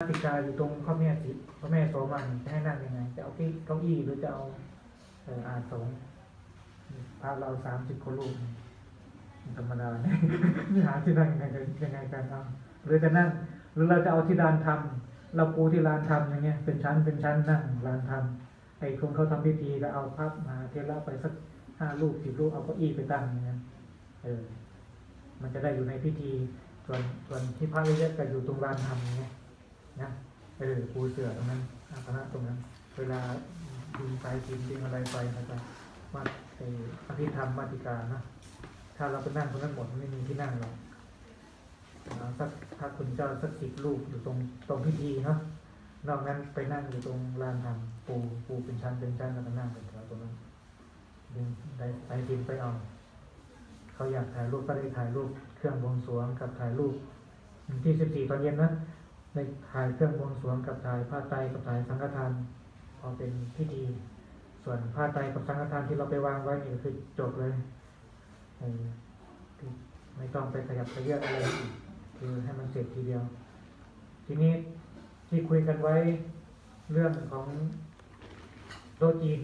ติกาอยู่ตรงพ่อแม่สิพ่อแม่โสมันจะให้นั่งยังไง จะเอาเก้าเก้าอี้หรือจะเอาเอออาสงพระเราสามสิบคนลูกธรรมดาเนี่ยนี่หาที่นั่งยังไงกันยังไงกันเอาหรือจะนั่งหรือเราจะเอาที่ลานทำเราปูที่ลานทำอย่างเงี้ยเป็นชั้นเป็นชั้นนั่งลานทำไอ้คนเขาทำพิธีก็เอาพับมาเทละไปสักห้าลูกสิบลูกเอาเก้าอี้ไปตั้งอย่างเงี้ยเออ มันจะได้อยู่ในพิธีส่วนส่วนที่พระเยอะๆก็อยู่ตรงลานทำอย่างเงี้ย นะเออปูเสือตรงนั้นอาคณะตรงนั้น เวลาดึงสายสินดึงอะไรไปนะครับมาไออภิธรรมมาติกานะถ้าเราไปนั่งตรงนั้นหมดไม่มีที่นั่งหรอกเอาสักถ้าคุณเจ้าสักสิบลูกอยู่ตรงตรงพิธีเนาะนอกนั้นไปนั่งอยู่ตรงลานธรรมปูปูเป็นชั้นเป็นชั้นแล้วก็นั่งเป็นแถวตรงนั้นดึงได้สายสินไปเอาเขาอยากถ่ายรูปก็ได้ถ่ายรูปเครื่องวงสวงกับถ่ายรูปที่สิบสี่ตอนเย็นนะ ในถ่ายเครื่องบวงสรวงกับถ่ายผ้าไตรกับถ่ายสังฆทานพอเป็นพิธี ส่วนผ้าไตรกับสังฆทานที่เราไปวางไว้นี่คือจบเลยไม่ต้องไปขยับขยื่นอะไรคือให้มันเสร็จทีเดียว ทีนี้ที่คุยกันไว้เรื่องของโตจีน